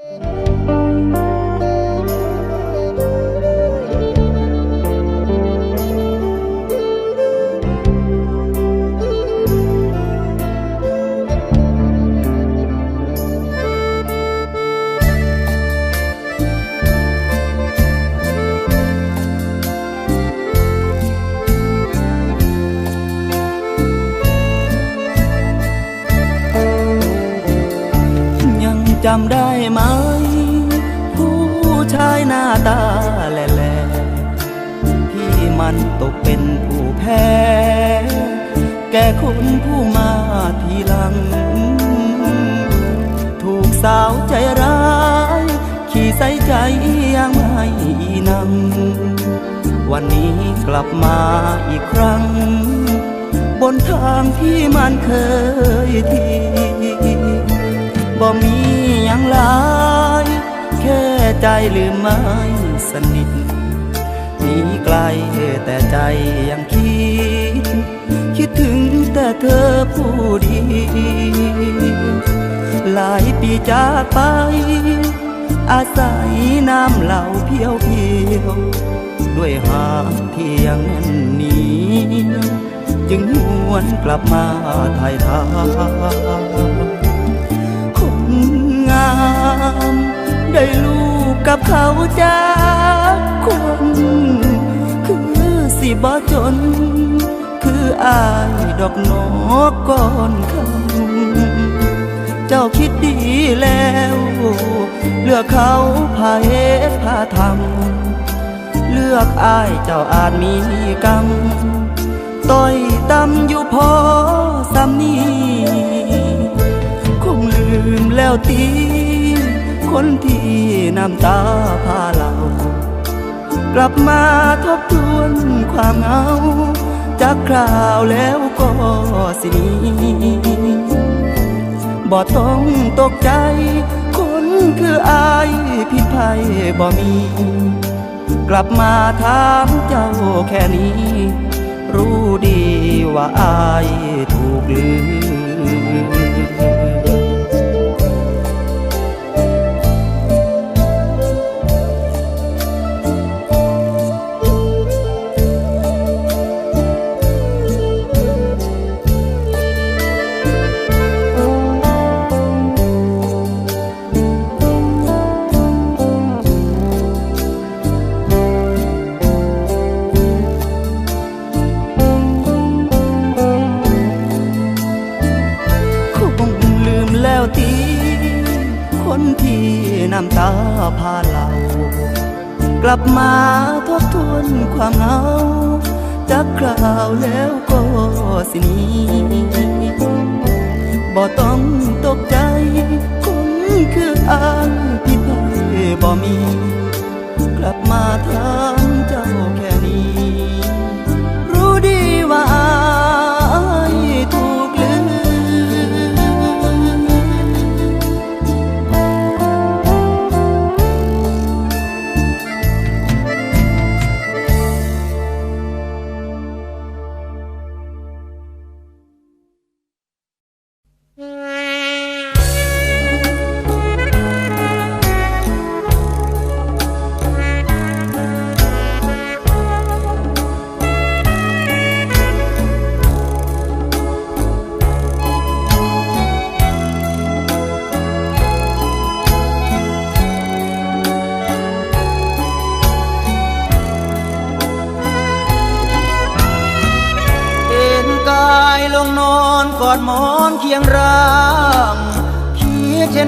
ยัง ผู้แพ้ แก่คนผู้มาทีหลัง ถูกสาวใจร้าย ขี่ใส่ใจยังไม่นังวันนี้กลับมาอีกครั้ง บนทางที่มันเคยทีบ่มีหยังหลาย แค่ใจลืมไม่สนิท นีไกลแต่ใจยังคิด คิดถึงแต่เธอผู้เดียวหลายปีจากไป อาศัยน้ำเหล่าเพียวเพียวด้วยหากที่ยงน่นเหนียวจึงหวนกลับมาไทยทาคนงาม ได้ลูกกับเขาจ้า สิบ่จน คืออายดอกนกก่อนคำเจ้าคิดดีแล้ว เลือกเขาพาเหตุพาทำเลือกอายเจ้าอาจมีกรรมต้อยตำอยู่พอสำนีคงลืมแล้วตีคนที่น้ำตาพาเรา กลับมาทบทวนความเหงา จากคราวแล้วก็สินีบ่ต้องตกใจ คนคืออายผิภัยบ่มี กลับมาถามเจ้าแค่นี้ รู้ดีว่าอายถูกลืม จากคราวแล้วก็สินีบ่ต้องตกใจคนคืออายผิดไปบ่มี กลับมาถาม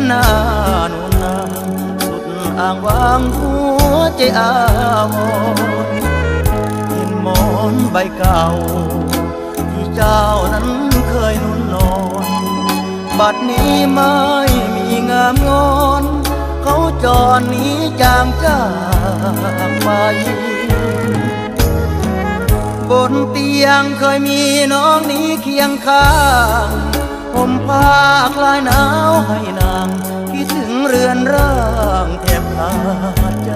นหน้านุ่นนาสุดอ่างวางหัวใจอาวรณ์เห็นหมอนใบเก่า ที่เจ้านั้นเคยนุ่นนอน บัดนี้ไม่มีงามงอน เขาจรหนี้จางจากไปบนเตียงเคยมีน้องนี้เคียงข้าง ผมผ้าคลายหนาวให้นางคิดถึงเรือนร่างแทบขาดใจ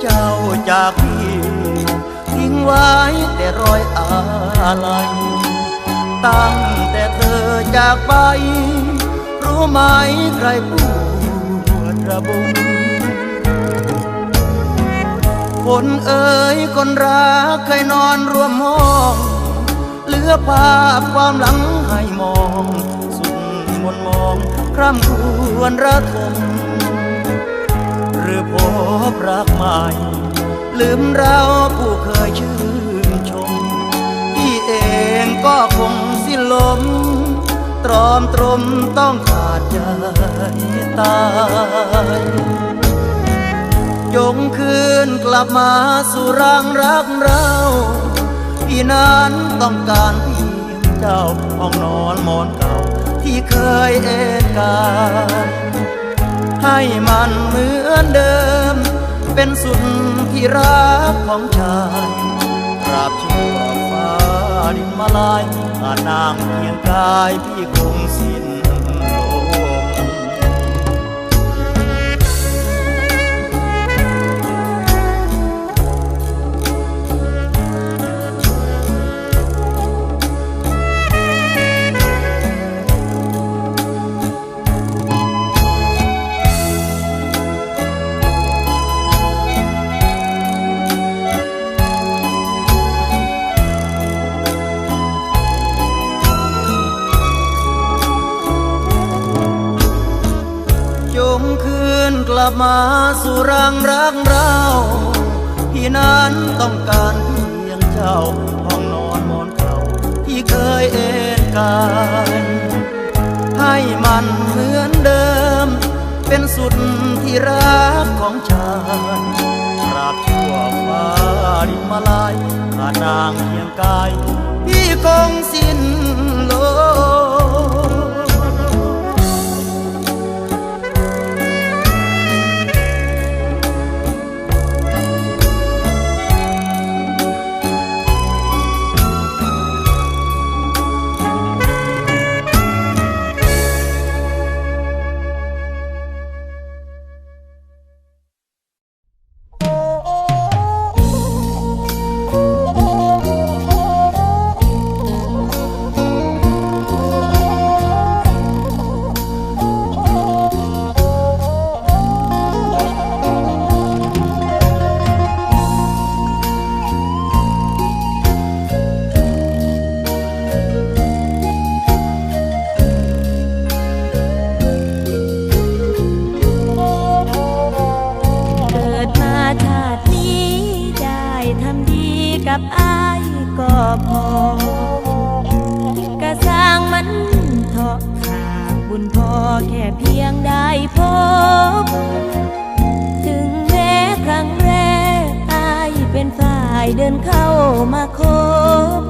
เจ้าจากพี่ทิ้งไว้แต่รอยอาลัยตั้งแต่เธอจากไป รู้ไหมใครปวดระบมคนเอ๋ยคนรักเคยนอนรวมห้อง เหลือภาพความหลังให้มอง สุดมนมองคร่ำควรระทมหรือพบรักใหม่ ลืมเราผู้เคยชื่นชม พี่เองก็คงสิ้นลม ตรอมตรมต้องขาดใจตายยงคืนกลับมาสู่รังรักเรา นั้นต้องการเพียงเจ้าห้องนอนหมอนเก่าที่เคยเอนกายให้มันเหมือนเดิม เป็นสุดที่รักของชายกราบชั่วฟ้าดินมาลายอานางเพียงกายพี่คงสิ้น มาสู่รังรักเราพี่นั้นต้องการเพียงเจ้าห้องนอนมอนเก่าที่เคยเอ็นกายให้มันเหมือนเดิม เป็นสุดที่รักของชายตราบชั่วฟ้าดินมาลายขานางเพียงกาย พี่คงสิ้นลมายเดินเข้ามาคบ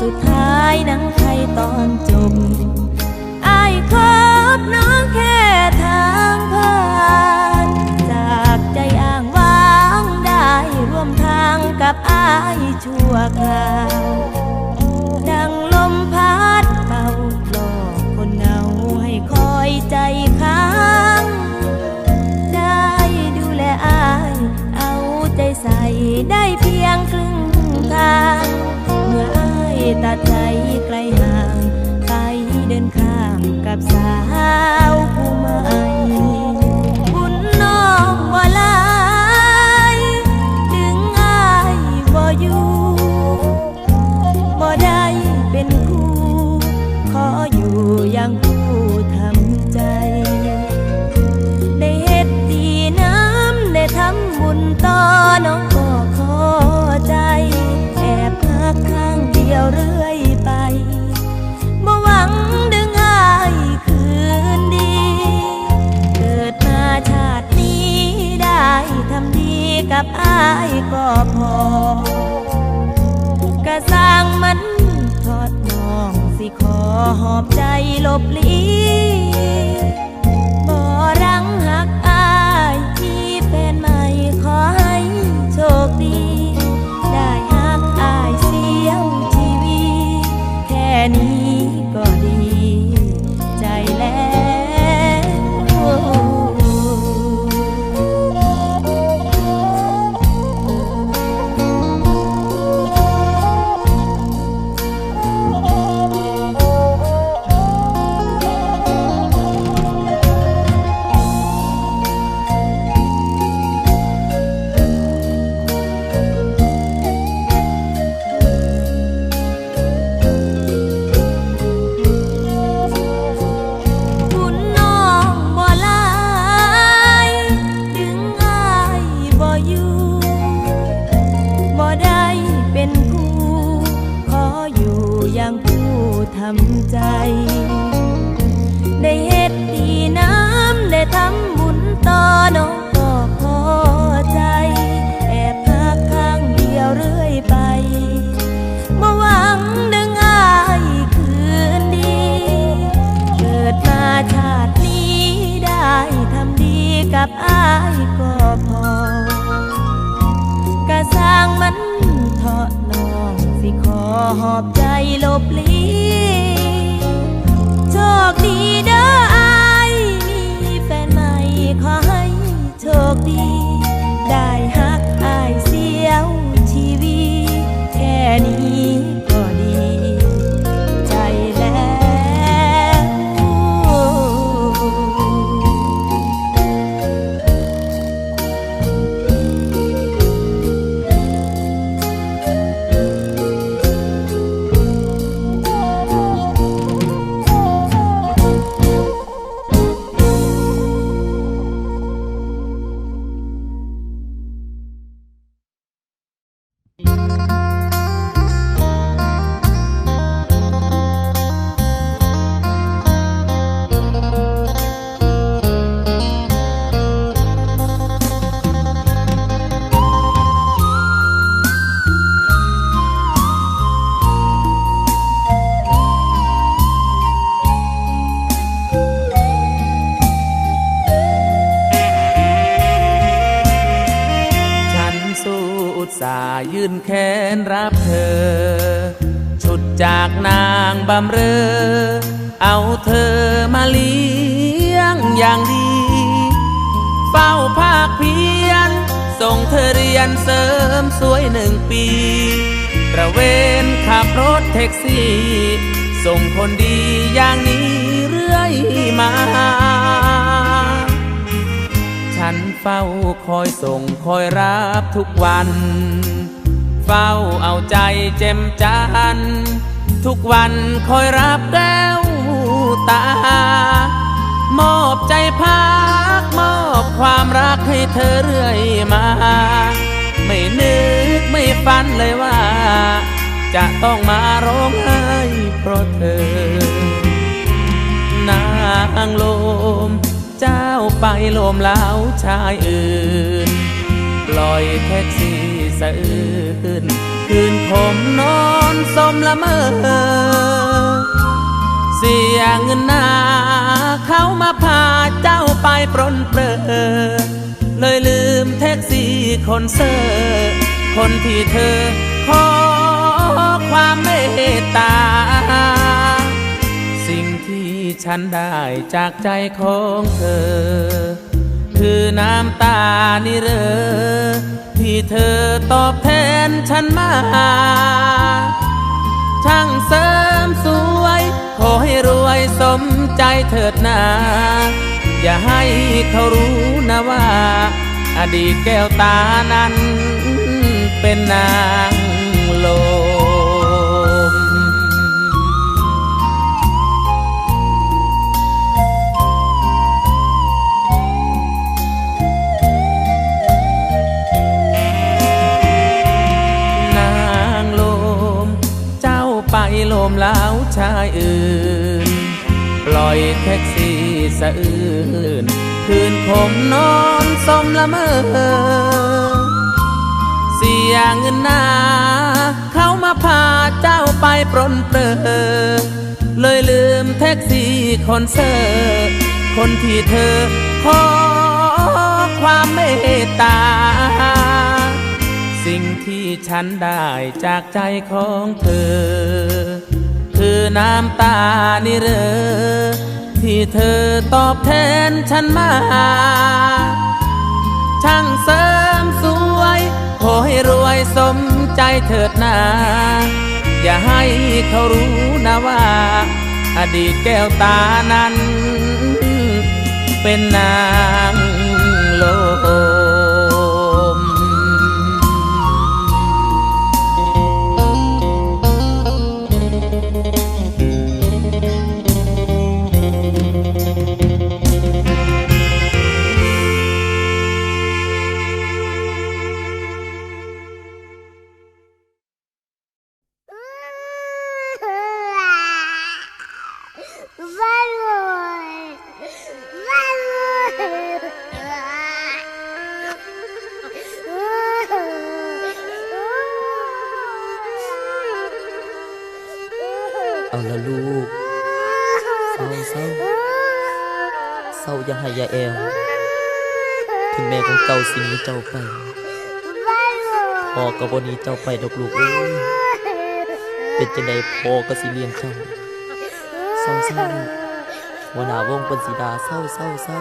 สุดท้ายหนังไทยตอนจบอายคบน้องแค่ทางผ่าน จากใจอ้างว้างได้ร่วมทางกับอายชั่วคราว ดังลมพัดเป่าหลอกคนเหงาให้คอยใจค้างได้ดูแลอายเอาใจใส่ได้างครึ่งทาง เมื่ออายตัดใจไกลห่าง กับอายก็พอกระสร้างมันทอดน้องสิขอหอบใจลบหลีางบำเรอ เอาเธอมาเลี้ยงอย่างดี เฝ้าภาคเพียน ส่งเธอเรียนเสริมสวยหนึ่งปีตระเวนขับรถแท็กซี่ ส่งคนดีอย่างนี้เรื่อยมา ฉันเฝ้าคอยส่งคอยรับทุกวัน เฝ้าเอาใจเจ็มจันทร์ ทุกวันคอยรับแก้วตา มอบใจพัก มอบความรักให้เธอเรื่อยมา ไม่นึกไม่ฝันเลยว่า จะต้องมาร้องไห้เพราะเธอนางลม เจ้าไปโลมเล้าวชายอื่น ปล่อยแท็กซี่ สะอื้นคืนคมนอนสมละเมอ เสียเงินนาเขามาพาเจ้าไปปรนเปรอ เลยลืมแท็กซี่คนเซอร์คนที่เธอขอความเมตตา สิ่งที่ฉันได้จากใจของเธอ คือน้ำตานี่เรอ ที่เธอตอบแทนฉันมา ช่างเสริมสวย ขอให้รวยสมใจเถิดนา อย่าให้เขารู้นะว่า อดีตแก้วตานั้นเป็นนางโล ชายอื่น ปล่อยแท็กซี่สะอื้นคืนคมนอนสมละเมอเสียเงินนาเขามาพาเจ้าไปปรนเปรอเลยลืมแท็กซี่คนเซอร์คนที่เธอขอความเมตตา สิ่งที่ฉันได้จากใจของเธอ น้ำตานี่เรอที่เธอตอบแทนฉันมา ช่างเสริมสวย ขอให้รวยสมใจเถิดนา อย่าให้เขารู้นะว่า อดีตแก้วตานั้น เป็นนางโลม เอาละลูกเศร้าเศร้าเศร้าอย่าให้ยาแอวคุณแม่ของเจ้าสิหนี้เจ้าไปพ่อก็บ่หนี้เจ้าไปดอกลูกเอ้ยเป็นจังไดพ่อก็สิเลี้ยงเจ้าเศร้าเศร้าหัวหน้าวงเปิ้นสีดาเศร้าเศร้าเศร้า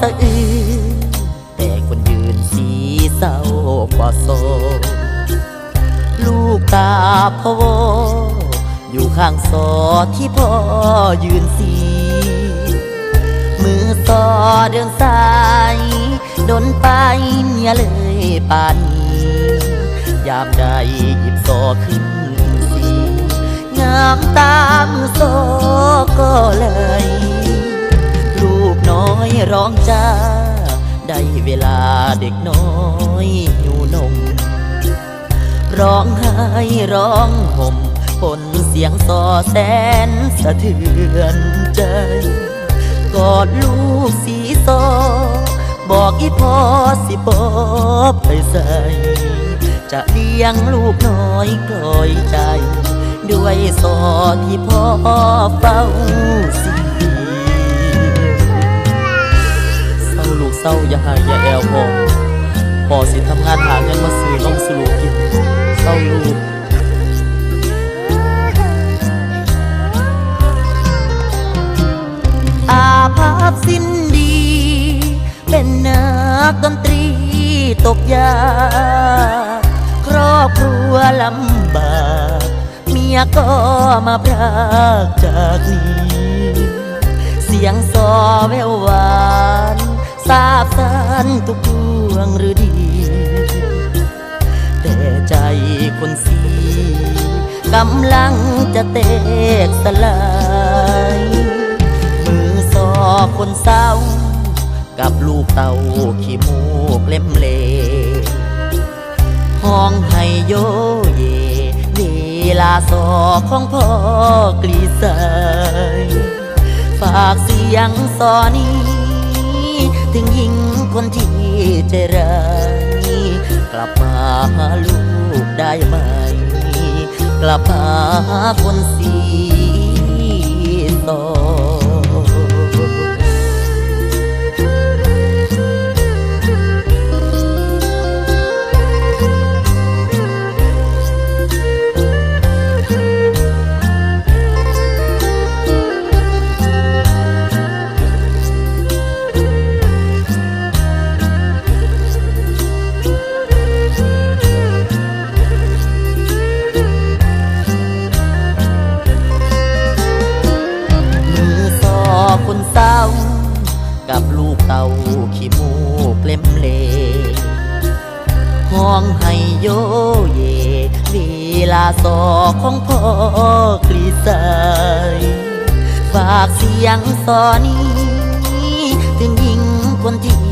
สะอื้นแต่คนยืนสีเศร้ากว่าโซลูกตาพะวอยู่ข้างสอที่พ่อยืนสี มือสอเดินสายดนไปเมียเลยป่านนี้ยามใดหยิบสอขึ้นสีงามตามือโซก็เลย ร้องจ้า ได้เวลาเด็กน้อยหิวนม ร้องไห้ร้องห่มปนเสียงซอแสนสะเทือนใจ กอดลูกสีซอ บอกอีพ่อสิบอบไปใส่ จะเลี้ยงลูกน้อยกลอยใจ ด้วยซอที่พ่อเฝ้าสี ร้าลูกเจ้าอย่าหายอย่าแอวพอพอสิทำงานหาเงินมาซื้อนมสลูกกินเศร้าลูกอาภาพสิ้นดี เป็นนักดนตรีตกยาครอบครัวลำบาก เมียก็มาพรากจากนี้ เสียงซอแววหวาน สาบสานทุกดวงหรือดี แต่ใจคนสีกำลังจะเตกสลาย มือซอคนเศร้า กับลูกเต่าขี้มูกเล่มเลห้องให้โยเยเวลาสอของพ่อกลีสาย ฝากเสียงสอนี้ ถึงหญิงคนที่ใจร้ายกลับมาหาลูกได้ไหม กลับมาหาคนสีสอมื ยงสอนี้ถึงหญิงคนที่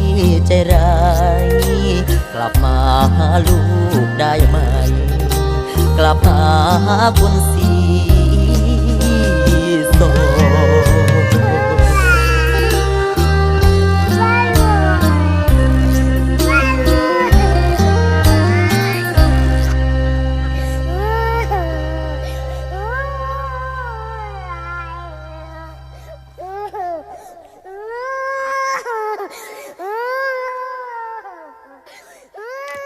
ใจร้าย กลับมาหาลูกได้ไหม กลับมาหาคนสี